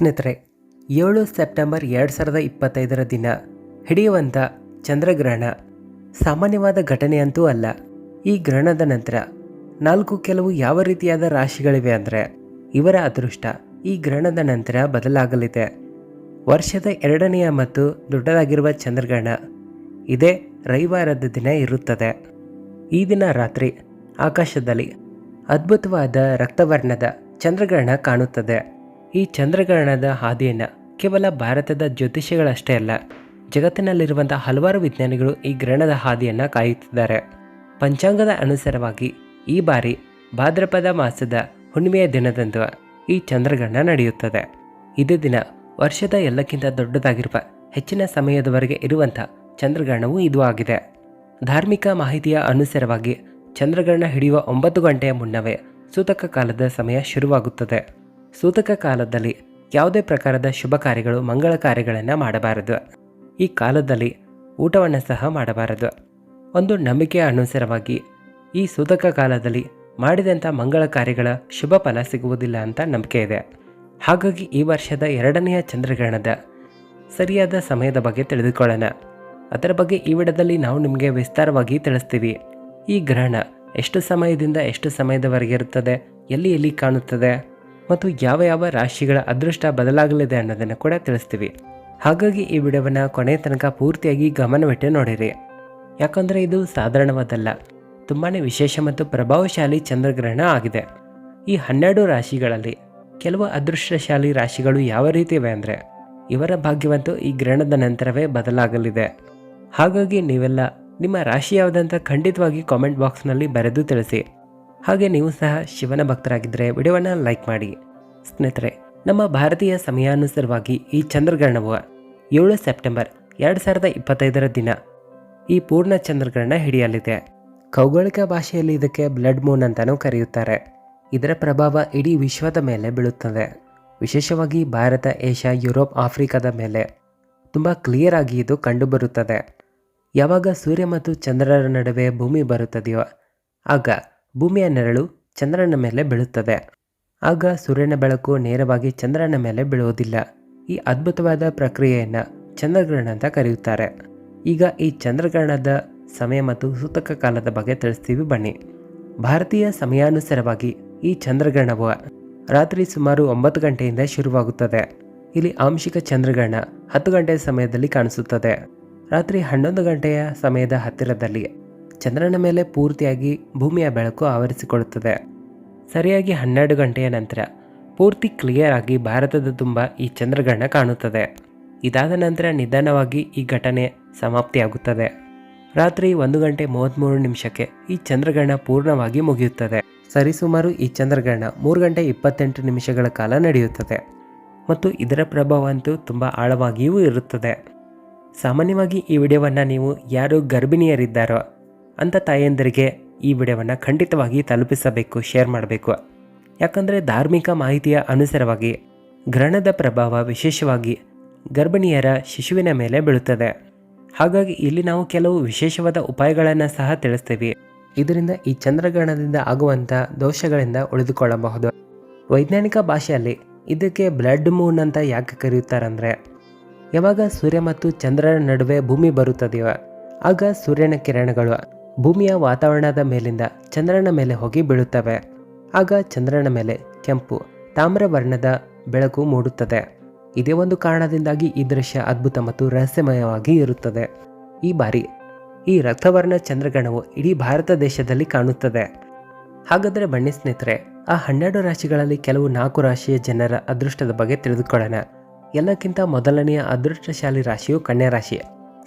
ಸ್ನೇಹಿತರೆ, ಏಳು ಸೆಪ್ಟೆಂಬರ್ ಎರಡು ಸಾವಿರದ ಇಪ್ಪತ್ತೈದರ ದಿನ, ಹಿಡಿಯುವಂಥ ಚಂದ್ರಗ್ರಹಣ ಸಾಮಾನ್ಯವಾದ ಘಟನೆಯಂತೂ ಅಲ್ಲ. ಈ ಗ್ರಹಣದ ನಂತರ ನಾಲ್ಕು ಕೆಲವು ಯಾವ ರೀತಿಯಾದ ರಾಶಿಗಳಿವೆ ಅಂದರೆ, ಇವರ ಅದೃಷ್ಟ ಈ ಗ್ರಹಣದ ನಂತರ ಬದಲಾಗಲಿದೆ. ವರ್ಷದ ಎರಡನೆಯ ಮತ್ತು ದೊಡ್ಡದಾಗಿರುವ ಚಂದ್ರಗ್ರಹಣ ಇದೇ ರವಿವಾರದ ದಿನ ಇರುತ್ತದೆ. ಈ ದಿನ ರಾತ್ರಿ ಆಕಾಶದಲ್ಲಿ ಅದ್ಭುತವಾದ ರಕ್ತವರ್ಣದ ಚಂದ್ರಗ್ರಹಣ ಕಾಣುತ್ತದೆ. ಈ ಚಂದ್ರಗ್ರಹಣದ ಹಾದಿಯನ್ನು ಕೇವಲ ಭಾರತದ ಜ್ಯೋತಿಷಿಗಳಷ್ಟೇ ಅಲ್ಲ ಜಗತ್ತಿನಲ್ಲಿರುವಂಥ ಹಲವಾರು ವಿಜ್ಞಾನಿಗಳು ಈ ಗ್ರಹಣದ ಹಾದಿಯನ್ನು ಕಾಯುತ್ತಿದ್ದಾರೆ. ಪಂಚಾಂಗದ ಅನುಸಾರವಾಗಿ ಈ ಬಾರಿ ಭಾದ್ರಪದ ಮಾಸದ ಹುಣ್ಣಿಮೆಯ ದಿನದಂದು ಈ ಚಂದ್ರಗ್ರಹಣ ನಡೆಯುತ್ತದೆ. ಇದೇ ದಿನ ವರ್ಷದ ಎಲ್ಲಕ್ಕಿಂತ ದೊಡ್ಡದಾಗಿರುವ ಹೆಚ್ಚಿನ ಸಮಯದವರೆಗೆ ಇರುವಂಥ ಚಂದ್ರಗ್ರಹಣವು ಇದು ಆಗಿದೆ. ಧಾರ್ಮಿಕ ಮಾಹಿತಿಯ ಅನುಸಾರವಾಗಿ ಚಂದ್ರಗ್ರಹಣ ಹಿಡಿಯುವ ಒಂಬತ್ತು ಗಂಟೆಯ ಮುನ್ನವೇ ಸೂತಕ ಕಾಲದ ಸಮಯ ಶುರುವಾಗುತ್ತದೆ. ಸೂತಕ ಕಾಲದಲ್ಲಿ ಯಾವುದೇ ಪ್ರಕಾರದ ಶುಭ ಕಾರ್ಯಗಳು, ಮಂಗಳ ಕಾರ್ಯಗಳನ್ನು ಮಾಡಬಾರದು. ಈ ಕಾಲದಲ್ಲಿ ಊಟವನ್ನು ಸಹ ಮಾಡಬಾರದು. ಒಂದು ನಂಬಿಕೆಯ ಅನುಸಾರವಾಗಿ ಈ ಸೂತಕ ಕಾಲದಲ್ಲಿ ಮಾಡಿದಂಥ ಮಂಗಳ ಕಾರ್ಯಗಳ ಶುಭ ಫಲ ಸಿಗುವುದಿಲ್ಲ ಅಂತ ನಂಬಿಕೆ ಇದೆ. ಹಾಗಾಗಿ ಈ ವರ್ಷದ ಎರಡನೆಯ ಚಂದ್ರಗ್ರಹಣದ ಸರಿಯಾದ ಸಮಯದ ಬಗ್ಗೆ ತಿಳಿದುಕೊಳ್ಳೋಣ. ಅದರ ಬಗ್ಗೆ ಈ ವಿಡದಲ್ಲಿ ನಾವು ನಿಮಗೆ ವಿಸ್ತಾರವಾಗಿ ತಿಳಿಸ್ತೀವಿ. ಈ ಗ್ರಹಣ ಎಷ್ಟು ಸಮಯದಿಂದ ಎಷ್ಟು ಸಮಯದವರೆಗೆ ಇರುತ್ತದೆ, ಎಲ್ಲಿ ಎಲ್ಲಿ ಕಾಣುತ್ತದೆ? ಮತ್ತು ಯಾವ ಯಾವ ರಾಶಿಗಳ ಅದೃಷ್ಟ ಬದಲಾಗಲಿದೆ ಅನ್ನೋದನ್ನು ಕೂಡ ತಿಳಿಸ್ತೀವಿ. ಹಾಗಾಗಿ ಈ ವಿಡಿಯೋವನ್ನು ಕೊನೆಯ ತನಕ ಪೂರ್ತಿಯಾಗಿ ಗಮನವಿಟ್ಟು ನೋಡಿರಿ. ಯಾಕಂದರೆ ಇದು ಸಾಧಾರಣವಾದಲ್ಲ. ತುಂಬಾ ವಿಶೇಷ ಮತ್ತು ಪ್ರಭಾವಶಾಲಿ ಚಂದ್ರಗ್ರಹಣ ಆಗಿದೆ. ಈ ಹನ್ನೆರಡು ರಾಶಿಗಳಲ್ಲಿ ಕೆಲವು ಅದೃಷ್ಟಶಾಲಿ ರಾಶಿಗಳು ಯಾವ ರೀತಿ ಇವೆ ಅಂದರೆ, ಇವರ ಭಾಗ್ಯವಂತೂ ಈ ಗ್ರಹಣದ ನಂತರವೇ ಬದಲಾಗಲಿದೆ. ಹಾಗಾಗಿ ನೀವೆಲ್ಲ ನಿಮ್ಮ ರಾಶಿ ಯಾವುದಂತ ಖಂಡಿತವಾಗಿ ಕಾಮೆಂಟ್ ಬಾಕ್ಸ್ನಲ್ಲಿ ಬರೆದು ತಿಳಿಸಿ. ಹಾಗೆ ನೀವು ಸಹ ಶಿವನ ಭಕ್ತರಾಗಿದ್ದರೆ ವಿಡಿಯೋವನ್ನು ಲೈಕ್ ಮಾಡಿ. ಸ್ನೇಹಿತರೆ, ನಮ್ಮ ಭಾರತೀಯ ಸಮಯಾನುಸಾರವಾಗಿ ಈ ಚಂದ್ರಗ್ರಹಣವು ಏಳು ಸೆಪ್ಟೆಂಬರ್ ಎರಡು ಸಾವಿರದ ಇಪ್ಪತ್ತೈದರ ದಿನ ಈ ಪೂರ್ಣ ಚಂದ್ರಗ್ರಹಣ ಹಿಡಿಯಲಿದೆ. ಖೌಗೋಳಿಕ ಭಾಷೆಯಲ್ಲಿ ಇದಕ್ಕೆ ಬ್ಲಡ್ ಮೂನ್ ಅಂತಲೂ ಕರೆಯುತ್ತಾರೆ. ಇದರ ಪ್ರಭಾವ ಇಡೀ ವಿಶ್ವದ ಮೇಲೆ ಬೀಳುತ್ತದೆ. ವಿಶೇಷವಾಗಿ ಭಾರತ, ಏಷ್ಯಾ, ಯುರೋಪ್, ಆಫ್ರಿಕಾದ ಮೇಲೆ ತುಂಬ ಕ್ಲಿಯರ್ ಆಗಿ ಇದು ಕಂಡುಬರುತ್ತದೆ. ಯಾವಾಗ ಸೂರ್ಯ ಮತ್ತು ಚಂದ್ರರ ನಡುವೆ ಭೂಮಿ ಬರುತ್ತದೆಯೋ ಆಗ ಭೂಮಿಯ ನೆರಳು ಚಂದ್ರನ ಮೇಲೆ ಬೀಳುತ್ತದೆ. ಆಗ ಸೂರ್ಯನ ಬೆಳಕು ನೇರವಾಗಿ ಚಂದ್ರನ ಮೇಲೆ ಬೀಳುವುದಿಲ್ಲ. ಈ ಅದ್ಭುತವಾದ ಪ್ರಕ್ರಿಯೆಯನ್ನು ಚಂದ್ರಗ್ರಹಣ ಅಂತ ಕರೆಯುತ್ತಾರೆ. ಈಗ ಈ ಚಂದ್ರಗ್ರಹಣದ ಸಮಯ ಮತ್ತು ಸೂತಕ ಕಾಲದ ಬಗ್ಗೆ ತಿಳಿಸ್ತೀವಿ ಬನ್ನಿ. ಭಾರತೀಯ ಸಮಯಾನುಸಾರವಾಗಿ ಈ ಚಂದ್ರಗ್ರಹಣವು ರಾತ್ರಿ ಸುಮಾರು ಒಂಬತ್ತು ಗಂಟೆಯಿಂದ ಶುರುವಾಗುತ್ತದೆ. ಇಲ್ಲಿ ಆಂಶಿಕ ಚಂದ್ರಗ್ರಹಣ ಹತ್ತು ಗಂಟೆಯ ಸಮಯದಲ್ಲಿ ಕಾಣಿಸುತ್ತದೆ. ರಾತ್ರಿ ಹನ್ನೊಂದು ಗಂಟೆಯ ಸಮಯದ ಹತ್ತಿರದಲ್ಲಿ ಚಂದ್ರನ ಮೇಲೆ ಪೂರ್ತಿಯಾಗಿ ಭೂಮಿಯ ಬೆಳಕು ಆವರಿಸಿಕೊಳ್ಳುತ್ತದೆ. ಸರಿಯಾಗಿ ಹನ್ನೆರಡು ಗಂಟೆಯ ನಂತರ ಪೂರ್ತಿ ಕ್ಲಿಯರ್ ಆಗಿ ಭಾರತದ ತುಂಬ ಈ ಚಂದ್ರಗ್ರಹಣ ಕಾಣುತ್ತದೆ. ಇದಾದ ನಂತರ ನಿಧಾನವಾಗಿ ಈ ಘಟನೆ ಸಮಾಪ್ತಿಯಾಗುತ್ತದೆ. ರಾತ್ರಿ ಒಂದು ಗಂಟೆ ಮೂವತ್ತ್ಮೂರು ನಿಮಿಷಕ್ಕೆ ಈ ಚಂದ್ರಗ್ರಹಣ ಪೂರ್ಣವಾಗಿ ಮುಗಿಯುತ್ತದೆ. ಸರಿಸುಮಾರು ಈ ಚಂದ್ರಗ್ರಹಣ ಮೂರು ಗಂಟೆ ಇಪ್ಪತ್ತೆಂಟು ನಿಮಿಷಗಳ ಕಾಲ ನಡೆಯುತ್ತದೆ. ಮತ್ತು ಇದರ ಪ್ರಭಾವ ಅಂತೂ ತುಂಬ ಆಳವಾಗಿಯೂ ಇರುತ್ತದೆ. ಸಾಮಾನ್ಯವಾಗಿ ಈ ವಿಡಿಯೋವನ್ನು ನೀವು ಯಾರು ಗರ್ಭಿಣಿಯರಿದ್ದಾರೋ ಅಂಥ ತಾಯಂದರಿಗೆ ಈ ವಿಡಿಯೋವನ್ನು ಖಂಡಿತವಾಗಿ ತಲುಪಿಸಬೇಕು ಶೇರ್ ಮಾಡಬೇಕು. ಯಾಕಂದರೆ ಧಾರ್ಮಿಕ ಮಾಹಿತಿಯ ಅನುಸಾರವಾಗಿ ಗ್ರಹಣದ ಪ್ರಭಾವ ವಿಶೇಷವಾಗಿ ಗರ್ಭಿಣಿಯರ ಶಿಶುವಿನ ಮೇಲೆ ಬೀಳುತ್ತದೆ. ಹಾಗಾಗಿ ಇಲ್ಲಿ ನಾವು ಕೆಲವು ವಿಶೇಷವಾದ ಉಪಾಯಗಳನ್ನು ಸಹ ತಿಳಿಸ್ತೀವಿ. ಇದರಿಂದ ಈ ಚಂದ್ರಗ್ರಹಣದಿಂದ ಆಗುವಂಥ ದೋಷಗಳಿಂದ ಉಳಿದುಕೊಳ್ಳಬಹುದು. ವೈಜ್ಞಾನಿಕ ಭಾಷೆಯಲ್ಲಿ ಇದಕ್ಕೆ ಬ್ಲಡ್ ಮೂನ್ ಅಂತ ಯಾಕೆ ಕರೆಯುತ್ತಾರಂದರೆ, ಯಾವಾಗ ಸೂರ್ಯ ಮತ್ತು ಚಂದ್ರರ ನಡುವೆ ಭೂಮಿ ಬರುತ್ತದೆಯೋ, ಆಗ ಸೂರ್ಯನ ಕಿರಣಗಳು ಭೂಮಿಯ ವಾತಾವರಣದ ಮೇಲಿಂದ ಚಂದ್ರನ ಮೇಲೆ ಹೋಗಿ ಬೀಳುತ್ತವೆ. ಆಗ ಚಂದ್ರನ ಮೇಲೆ ಕೆಂಪು, ತಾಮ್ರ ವರ್ಣದ ಬೆಳಕು ಮೂಡುತ್ತದೆ. ಇದೇ ಒಂದು ಕಾರಣದಿಂದಾಗಿ ಈ ದೃಶ್ಯ ಅದ್ಭುತ ಮತ್ತು ರಹಸ್ಯಮಯವಾಗಿ ಇರುತ್ತದೆ. ಈ ಬಾರಿ ಈ ರಕ್ತವರ್ಣ ಚಂದ್ರಗಣವು ಇಡೀ ಭಾರತ ದೇಶದಲ್ಲಿ ಕಾಣುತ್ತದೆ. ಹಾಗಾದರೆ ಬನ್ನಿ ಸ್ನೇಹಿತರೆ, ಆ ಹನ್ನೆರಡು ರಾಶಿಗಳಲ್ಲಿ ಕೆಲವು ನಾಲ್ಕು ರಾಶಿಯ ಜನರ ಅದೃಷ್ಟದ ಬಗ್ಗೆ ತಿಳಿದುಕೊಳ್ಳೋಣ. ಎಲ್ಲಕ್ಕಿಂತ ಮೊದಲನೆಯ ಅದೃಷ್ಟಶಾಲಿ ರಾಶಿಯು ಕನ್ಯಾ ರಾಶಿ.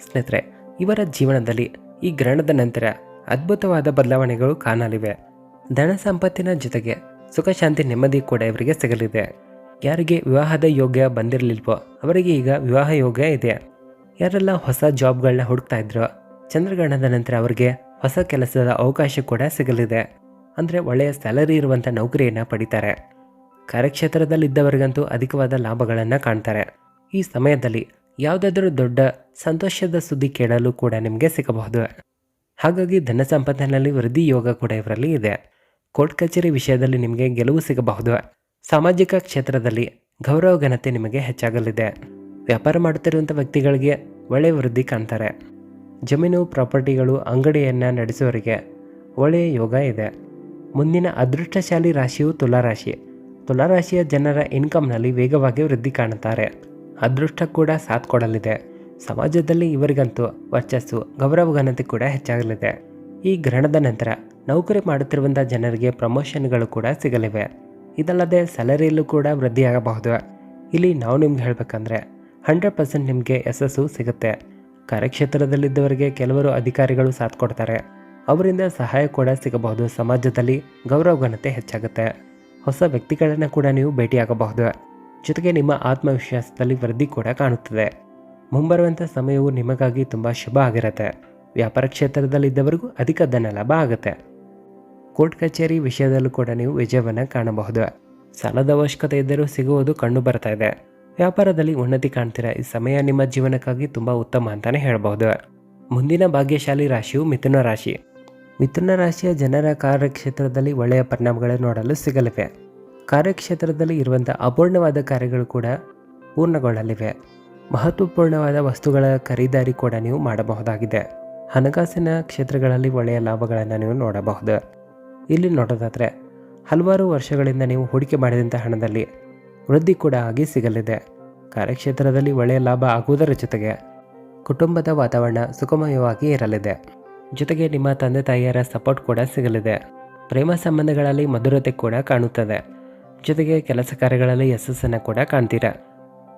ಸ್ನೇಹಿತರೆ, ಇವರ ಜೀವನದಲ್ಲಿ ಈ ಗ್ರಹಣದ ನಂತರ ಅದ್ಭುತವಾದ ಬದಲಾವಣೆಗಳು ಕಾಣಲಿವೆ. ಧನ ಸಂಪತ್ತಿನ ಜೊತೆಗೆ ಸುಖ, ಶಾಂತಿ, ನೆಮ್ಮದಿ ಕೂಡ ಇವರಿಗೆ ಸಿಗಲಿದೆ. ಯಾರಿಗೆ ವಿವಾಹದ ಯೋಗ್ಯ ಬಂದಿರಲಿಲ್ವೋ ಅವರಿಗೆ ಈಗ ವಿವಾಹ ಯೋಗ್ಯ ಇದೆ. ಯಾರೆಲ್ಲ ಹೊಸ ಜಾಬ್ಗಳನ್ನ ಹುಡುಕ್ತಾ ಇದ್ರೋ ಚಂದ್ರಗ್ರಹಣದ ನಂತರ ಅವರಿಗೆ ಹೊಸ ಕೆಲಸದ ಅವಕಾಶ ಕೂಡ ಸಿಗಲಿದೆ. ಅಂದರೆ ಒಳ್ಳೆಯ ಸ್ಯಾಲರಿ ಇರುವಂಥ ನೌಕರಿಯನ್ನು ಪಡಿತಾರೆ. ಕಾರ್ಯಕ್ಷೇತ್ರದಲ್ಲಿದ್ದವರಿಗಂತೂ ಅಧಿಕವಾದ ಲಾಭಗಳನ್ನು ಕಾಣ್ತಾರೆ. ಈ ಸಮಯದಲ್ಲಿ ಯಾವುದಾದ್ರೂ ದೊಡ್ಡ ಸಂತೋಷದ ಸುದ್ದಿ ಕೇಳಲು ಕೂಡ ನಿಮಗೆ ಸಿಗಬಹುದು. ಹಾಗಾಗಿ ಧನ ಸಂಪತ್ತಿನಲ್ಲಿ ವೃದ್ಧಿ ಯೋಗ ಕೂಡ ಇವರಲ್ಲಿ ಇದೆ. ಕೋರ್ಟ್ ಕಚೇರಿ ವಿಷಯದಲ್ಲಿ ನಿಮಗೆ ಗೆಲುವು ಸಿಗಬಹುದು. ಸಾಮಾಜಿಕ ಕ್ಷೇತ್ರದಲ್ಲಿ ಗೌರವ ಘನತೆ ನಿಮಗೆ ಹೆಚ್ಚಾಗಲಿದೆ. ವ್ಯಾಪಾರ ಮಾಡುತ್ತಿರುವಂಥ ವ್ಯಕ್ತಿಗಳಿಗೆ ಒಳ್ಳೆಯ ವೃದ್ಧಿ ಕಾಣ್ತಾರೆ. ಜಮೀನು, ಪ್ರಾಪರ್ಟಿಗಳು, ಅಂಗಡಿಯನ್ನು ನಡೆಸುವವರಿಗೆ ಒಳ್ಳೆಯ ಯೋಗ ಇದೆ. ಮುಂದಿನ ಅದೃಷ್ಟಶಾಲಿ ರಾಶಿಯು ತುಲಾರಾಶಿ. ತುಲಾರಾಶಿಯ ಜನರ ಇನ್ಕಮ್ನಲ್ಲಿ ವೇಗವಾಗಿ ವೃದ್ಧಿ ಕಾಣುತ್ತಾರೆ ಅದೃಷ್ಟ ಕೂಡ ಸಾಥ್ ಕೊಡಲಿದೆ. ಸಮಾಜದಲ್ಲಿ ಇವರಿಗಂತೂ ವರ್ಚಸ್ಸು ಗೌರವ ಘನತೆ ಕೂಡ ಹೆಚ್ಚಾಗಲಿದೆ. ಈ ಗ್ರಹಣದ ನಂತರ ನೌಕರಿ ಮಾಡುತ್ತಿರುವಂಥ ಜನರಿಗೆ ಪ್ರಮೋಷನ್ಗಳು ಕೂಡ ಸಿಗಲಿವೆ. ಇದಲ್ಲದೆ ಸ್ಯಾಲರಿಯಲ್ಲೂ ಕೂಡ ವೃದ್ಧಿಯಾಗಬಹುದು. ಇಲ್ಲಿ ನಾವು ನಿಮ್ಗೆ ಹೇಳಬೇಕಂದ್ರೆ, ಹಂಡ್ರೆಡ್ ಪರ್ಸೆಂಟ್ ನಿಮಗೆ ಯಶಸ್ಸು ಸಿಗುತ್ತೆ. ಕಾರ್ಯಕ್ಷೇತ್ರದಲ್ಲಿದ್ದವರಿಗೆ ಕೆಲವರು ಅಧಿಕಾರಿಗಳು ಸಾಥ್ ಕೊಡ್ತಾರೆ. ಅವರಿಂದ ಸಹಾಯ ಕೂಡ ಸಿಗಬಹುದು. ಸಮಾಜದಲ್ಲಿ ಗೌರವ ಘನತೆ ಹೆಚ್ಚಾಗುತ್ತೆ. ಹೊಸ ವ್ಯಕ್ತಿಗಳನ್ನು ಕೂಡ ನೀವು ಭೇಟಿಯಾಗಬಹುದು. ಜೊತೆಗೆ ನಿಮ್ಮ ಆತ್ಮವಿಶ್ವಾಸದಲ್ಲಿ ವೃದ್ಧಿ ಕೂಡ ಕಾಣುತ್ತದೆ. ಮುಂಬರುವಂಥ ಸಮಯವು ನಿಮಗಾಗಿ ತುಂಬ ಶುಭ ಆಗಿರುತ್ತೆ. ವ್ಯಾಪಾರ ಕ್ಷೇತ್ರದಲ್ಲಿದ್ದವರಿಗೂ ಅಧಿಕ ಧನ ಲಾಭ ಆಗುತ್ತೆ. ಕೋರ್ಟ್ ಕಚೇರಿ ವಿಷಯದಲ್ಲೂ ಕೂಡ ನೀವು ವಿಜಯವನ್ನು ಕಾಣಬಹುದು. ಸಾಲದ ಅವಶ್ಯಕತೆ ಇದ್ದರೂ ಸಿಗುವುದು ಕಂಡು ಬರ್ತಾ ಇದೆ. ವ್ಯಾಪಾರದಲ್ಲಿ ಉನ್ನತಿ ಕಾಣ್ತೀರಾ, ಈ ಸಮಯ ನಿಮ್ಮ ಜೀವನಕ್ಕಾಗಿ ತುಂಬ ಉತ್ತಮ ಅಂತಲೇ ಹೇಳಬಹುದು. ಮುಂದಿನ ಭಾಗ್ಯಶಾಲಿ ರಾಶಿಯು ಮಿಥುನ ರಾಶಿ. ಮಿಥುನ ರಾಶಿಯ ಜನರ ಕಾರ್ಯಕ್ಷೇತ್ರದಲ್ಲಿ ಒಳ್ಳೆಯ ಪರಿಣಾಮಗಳು ನೋಡಲು ಸಿಗಲಿವೆ. ಕಾರ್ಯಕ್ಷೇತ್ರದಲ್ಲಿ ಇರುವಂಥ ಅಪೂರ್ಣವಾದ ಕಾರ್ಯಗಳು ಕೂಡ ಪೂರ್ಣಗೊಳ್ಳಲಿವೆ. ಮಹತ್ವಪೂರ್ಣವಾದ ವಸ್ತುಗಳ ಖರೀದಾರಿ ಕೂಡ ನೀವು ಮಾಡಬಹುದಾಗಿದೆ. ಹಣಕಾಸಿನ ಕ್ಷೇತ್ರಗಳಲ್ಲಿ ಒಳ್ಳೆಯ ಲಾಭಗಳನ್ನು ನೀವು ನೋಡಬಹುದು. ಇಲ್ಲಿ ನೋಡೋದಾದರೆ, ಹಲವಾರು ವರ್ಷಗಳಿಂದ ನೀವು ಹೂಡಿಕೆ ಮಾಡಿದಂಥ ಹಣದಲ್ಲಿ ವೃದ್ಧಿ ಕೂಡ ಆಗಿ ಸಿಗಲಿದೆ. ಕಾರ್ಯಕ್ಷೇತ್ರದಲ್ಲಿ ಒಳ್ಳೆಯ ಲಾಭ ಆಗುವುದರ ಜೊತೆಗೆ ಕುಟುಂಬದ ವಾತಾವರಣ ಸುಖಮಯವಾಗಿ ಇರಲಿದೆ. ಜೊತೆಗೆ ನಿಮ್ಮ ತಂದೆ ತಾಯಿಯರ ಸಪೋರ್ಟ್ ಕೂಡ ಸಿಗಲಿದೆ. ಪ್ರೇಮ ಸಂಬಂಧಗಳಲ್ಲಿ ಮಧುರತೆ ಕೂಡ ಕಾಣುತ್ತದೆ. ಜೊತೆಗೆ ಕೆಲಸ ಕಾರ್ಯಗಳಲ್ಲಿ ಯಶಸ್ಸನ್ನು ಕೂಡ ಕಾಣ್ತೀರಾ.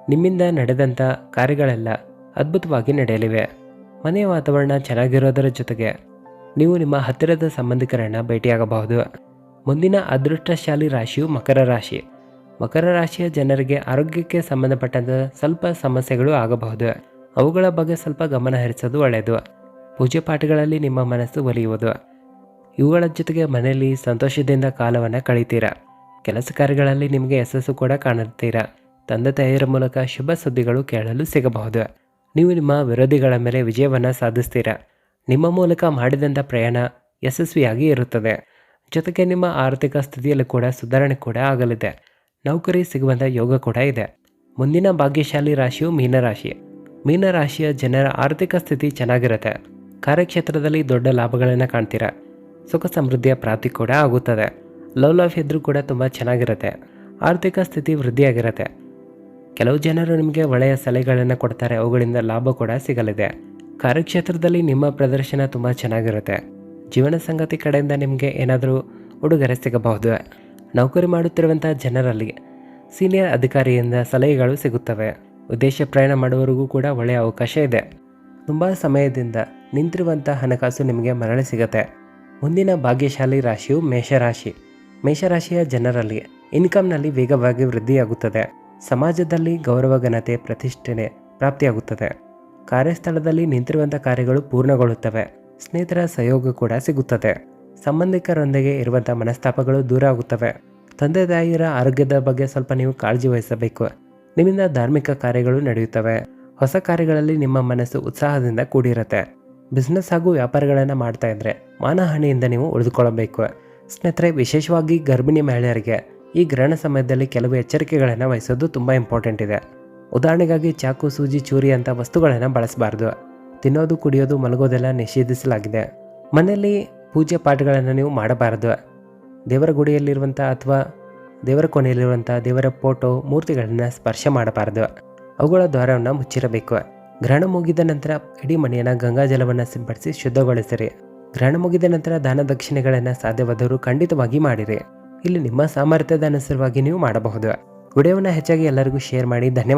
ನಿಮ್ಮಿಂದ ನಡೆದಂಥ ಕಾರ್ಯಗಳೆಲ್ಲ ಅದ್ಭುತವಾಗಿ ನಡೆಯಲಿವೆ. ಮನೆಯ ವಾತಾವರಣ ಚೆನ್ನಾಗಿರೋದರ ಜೊತೆಗೆ ನೀವು ನಿಮ್ಮ ಹತ್ತಿರದ ಸಂಬಂಧಿಕರನ್ನು ಭೇಟಿಯಾಗಬಹುದು. ಮುಂದಿನ ಅದೃಷ್ಟಶಾಲಿ ರಾಶಿಯು ಮಕರ ರಾಶಿ. ಮಕರ ರಾಶಿಯ ಜನರಿಗೆ ಆರೋಗ್ಯಕ್ಕೆ ಸಂಬಂಧಪಟ್ಟಂಥ ಸ್ವಲ್ಪ ಸಮಸ್ಯೆಗಳು ಆಗಬಹುದು. ಅವುಗಳ ಬಗ್ಗೆ ಸ್ವಲ್ಪ ಗಮನ ಹರಿಸೋದು ಒಳ್ಳೆಯದು. ಪೂಜೆ ಪಾಠಗಳಲ್ಲಿ ನಿಮ್ಮ ಮನಸ್ಸು ಒಲಿಯುವುದು. ಇವುಗಳ ಜೊತೆಗೆ ಮನೆಯಲ್ಲಿ ಸಂತೋಷದಿಂದ ಕಾಲವನ್ನು ಕಳೀತೀರ? ಕೆಲಸ ಕಾರ್ಯಗಳಲ್ಲಿ ನಿಮಗೆ ಯಶಸ್ಸು ಕೂಡ ಕಾಣುತ್ತೀರಾ? ತಂದೆ ತಾಯಿಯರ ಮೂಲಕ ಶುಭ ಸುದ್ದಿಗಳು ಕೇಳಲು ಸಿಗಬಹುದು. ನೀವು ನಿಮ್ಮ ವಿರೋಧಿಗಳ ಮೇಲೆ ವಿಜಯವನ್ನು ಸಾಧಿಸ್ತೀರಾ? ನಿಮ್ಮ ಮೂಲಕ ಮಾಡಿದಂಥ ಪ್ರಯಾಣ ಯಶಸ್ವಿಯಾಗಿ ಇರುತ್ತದೆ. ಜೊತೆಗೆ ನಿಮ್ಮ ಆರ್ಥಿಕ ಸ್ಥಿತಿಯಲ್ಲಿ ಕೂಡ ಸುಧಾರಣೆ ಕೂಡ ಆಗಲಿದೆ. ನೌಕರಿ ಸಿಗುವಂಥ ಯೋಗ ಕೂಡ ಇದೆ. ಮುಂದಿನ ಭಾಗ್ಯಶಾಲಿ ರಾಶಿಯು ಮೀನರಾಶಿ. ಮೀನರಾಶಿಯ ಜನರ ಆರ್ಥಿಕ ಸ್ಥಿತಿ ಚೆನ್ನಾಗಿರುತ್ತೆ. ಕಾರ್ಯಕ್ಷೇತ್ರದಲ್ಲಿ ದೊಡ್ಡ ಲಾಭಗಳನ್ನು ಕಾಣ್ತೀರಾ? ಸುಖ ಸಮೃದ್ಧಿಯ ಪ್ರಾಪ್ತಿ ಕೂಡ ಆಗುತ್ತದೆ. ಲವ್ ಲೈಫ್ ಇದ್ರೂ ಕೂಡ ತುಂಬ ಚೆನ್ನಾಗಿರುತ್ತೆ. ಆರ್ಥಿಕ ಸ್ಥಿತಿ ವೃದ್ಧಿಯಾಗಿರುತ್ತೆ. ಕೆಲವು ಜನರು ನಿಮಗೆ ಒಳ್ಳೆಯ ಸಲಹೆಗಳನ್ನು ಕೊಡ್ತಾರೆ, ಅವುಗಳಿಂದ ಲಾಭ ಕೂಡ ಸಿಗಲಿದೆ. ಕಾರ್ಯಕ್ಷೇತ್ರದಲ್ಲಿ ನಿಮ್ಮ ಪ್ರದರ್ಶನ ತುಂಬ ಚೆನ್ನಾಗಿರುತ್ತೆ. ಜೀವನ ಸಂಗತಿ ಕಡೆಯಿಂದ ನಿಮಗೆ ಏನಾದರೂ ಉಡುಗೊರೆ ಸಿಗಬಹುದು. ನೌಕರಿ ಮಾಡುತ್ತಿರುವಂಥ ಜನರಲ್ಲಿ ಸೀನಿಯರ್ ಅಧಿಕಾರಿಯಿಂದ ಸಲಹೆಗಳು ಸಿಗುತ್ತವೆ. ಉದ್ದೇಶ ಪ್ರಯಾಣ ಮಾಡುವವರಿಗೂ ಕೂಡ ಒಳ್ಳೆಯ ಅವಕಾಶ ಇದೆ. ತುಂಬ ಸಮಯದಿಂದ ನಿಂತಿರುವಂಥ ಹಣಕಾಸು ನಿಮಗೆ ಮರಳಿ ಸಿಗುತ್ತೆ. ಮುಂದಿನ ಭಾಗ್ಯಶಾಲಿ ರಾಶಿಯು ಮೇಷರಾಶಿ. ಮೇಷರಾಶಿಯ ಜನರಲ್ಲಿ ಇನ್ಕಮ್ನಲ್ಲಿ ವೇಗವಾಗಿ ವೃದ್ಧಿಯಾಗುತ್ತದೆ. ಸಮಾಜದಲ್ಲಿ ಗೌರವ, ಘನತೆ ಪ್ರತಿಷ್ಠೆ ಪ್ರಾಪ್ತಿಯಾಗುತ್ತದೆ. ಕಾರ್ಯಸ್ಥಳದಲ್ಲಿ ನಿಂತಿರುವಂಥ ಕಾರ್ಯಗಳು ಪೂರ್ಣಗೊಳ್ಳುತ್ತವೆ. ಸ್ನೇಹಿತರ ಸಹಯೋಗ ಕೂಡ ಸಿಗುತ್ತದೆ. ಸಂಬಂಧಿಕರೊಂದಿಗೆ ಇರುವಂಥ ಮನಸ್ತಾಪಗಳು ದೂರ ಆಗುತ್ತವೆ. ತಂದೆ, ತಾಯಿಯರ ಆರೋಗ್ಯದ ಬಗ್ಗೆ ಸ್ವಲ್ಪ ನೀವು ಕಾಳಜಿ ವಹಿಸಬೇಕು. ನಿಮ್ಮಿಂದ ಧಾರ್ಮಿಕ ಕಾರ್ಯಗಳು ನಡೆಯುತ್ತವೆ. ಹೊಸ ಕಾರ್ಯಗಳಲ್ಲಿ ನಿಮ್ಮ ಮನಸ್ಸು ಉತ್ಸಾಹದಿಂದ ಕೂಡಿರುತ್ತೆ. ಬಿಸ್ನೆಸ್ ಹಾಗೂ ವ್ಯಾಪಾರಗಳನ್ನು ಮಾಡ್ತಾ ಇದ್ರೆ ಮಾನಹಾನಿಯಿಂದ ನೀವು ಉಳಿದುಕೊಳ್ಳಬೇಕು. ಸ್ನೇಹಿತರೆ, ವಿಶೇಷವಾಗಿ ಗರ್ಭಿಣಿ ಮಹಿಳೆಯರಿಗೆ ಈ ಗ್ರಹಣ ಸಮಯದಲ್ಲಿ ಕೆಲವು ಎಚ್ಚರಿಕೆಗಳನ್ನು ವಹಿಸೋದು ತುಂಬ ಇಂಪಾರ್ಟೆಂಟ್ ಇದೆ. ಉದಾಹರಣೆಗಾಗಿ ಚಾಕು, ಸೂಜಿ, ಚೂರಿ ಅಂತ ವಸ್ತುಗಳನ್ನು ಬಳಸಬಾರ್ದು. ತಿನ್ನೋದು, ಕುಡಿಯೋದು, ಮಲಗೋದೆಲ್ಲ ನಿಷೇಧಿಸಲಾಗಿದೆ. ಮನೆಯಲ್ಲಿ ಪೂಜೆ ಪಾಠಗಳನ್ನು ನೀವು ಮಾಡಬಾರದು. ದೇವರ ಗುಡಿಯಲ್ಲಿರುವಂಥ ಅಥವಾ ದೇವರ ಕೊನೆಯಲ್ಲಿರುವಂಥ ದೇವರ ಫೋಟೋ, ಮೂರ್ತಿಗಳನ್ನು ಸ್ಪರ್ಶ ಮಾಡಬಾರದು. ಅವುಗಳ ದ್ವಾರವನ್ನು ಮುಚ್ಚಿರಬೇಕು. ಗ್ರಹಣ ಮುಗಿದ ನಂತರ ಇಡೀ ಮನೆಯನ್ನು ಗಂಗಾಜಲವನ್ನು ಸಿಂಪಡಿಸಿ ಶುದ್ಧಗೊಳಿಸಿರಿ. ಗ್ರಹಣ ಮುಗಿದ ನಂತರ ದಾನ ದಕ್ಷಿಣೆಗಳನ್ನು ಸಾಧ್ಯವಾದವರು ಖಂಡಿತವಾಗಿ ಮಾಡಿರಿ. ಇಲ್ಲಿ ನಿಮ್ಮ ಸಾಮರ್ಥ್ಯದ ಅನುಸಾರವಾಗಿ ನೀವು ಮಾಡಬಹುದು. ವಿಡಿಯೋವನ್ನು ಹೆಚ್ಚಾಗಿ ಎಲ್ಲರಿಗೂ ಶೇರ್ ಮಾಡಿ. ಧನ್ಯವಾದ.